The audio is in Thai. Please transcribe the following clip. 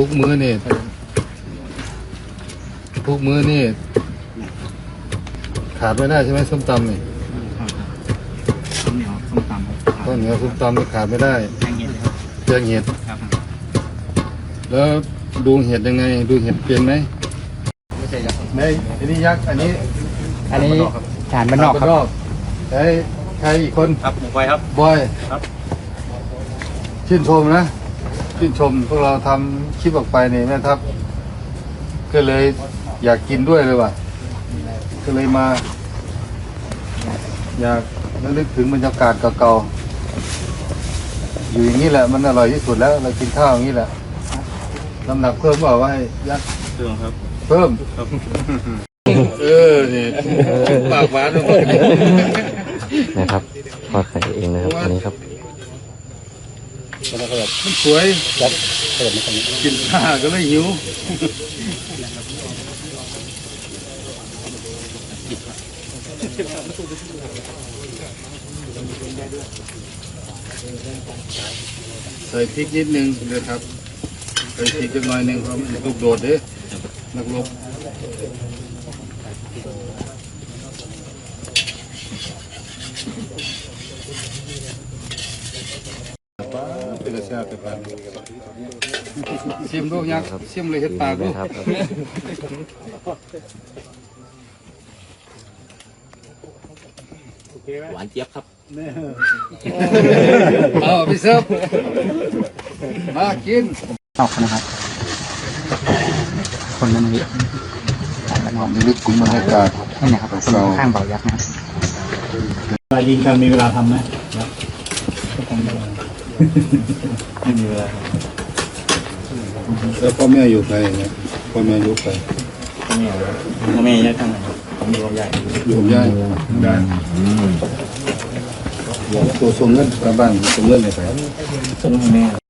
ทุกมื้อนี่ทุกมื้อนี่ ขาดไม่ได้ใช่ไหมส้มตำนี่ข้าวเหนียวส้มตำครับข้าวเหนียวส้มตำนี่ขาดไม่ได้แกงเห็ดครับเครื่องเห็ดครับแล้วดูเห็ดยังไง ดูเห็ดเป็นไหมไม่ใช่ยักษ์ในอันนี้ยักษ์อันนี้ อันนี้ฐานบ้านนอกครับนใช้ใครอีกคนครับหมูไฟครับบอยครับชื่นชมนะ ชื่นชม พวกเราทำคลิปออกไปนี่แม่ทัพก็เลยอยากกินด้วยเลยว่ะ ก็เลยมา อยากระลึกถึงบรรยากาศเก่าๆอยู่อย่างนี้แหละมันอร่อยที่สุดแล้ว เรากินข้าวอย่างนี้แหละน้ำหนักเพิ่มเปล่าว่าให้ยักษ์เครื่องครับ เพิ่มเออนี่ปากหวานเลย นะครับทอดไข่เองนะครับอันนี้ครับ มันสวยกินข้าก็เลยหิวใส่พริกนิดนึงนะครับใส่พริกจักหน่อยนึงเพราะมันลูกโดดเด้นักรบ เป็นอาชาเป็นปากชิมลูกยักษ์ชิมเลยเห็ดปาลูกนะครับหวานเจี๊ยบครับเอาพี่เซิร์ฟมากินนอกนะครับ คนนั้นนี่ฐานบ้านนอกนี่ลึกถึงบรรยากาศนั่นะครับข้างเบายักษ์นะครับยิงกันมีเวลาทำไหม ไม่มีเวลาแล้วพ่อแม่อยู่ใครเนี่ยพ่อแม่อยู่ใครไม่มีเวลาพ่อแม่ยักษ์ทั้งนั้นผมอยู่กับยายอยู่กับยายได้ตัวส่งเงินกลับบ้านส่งเงินให้ใครส่งให้แม่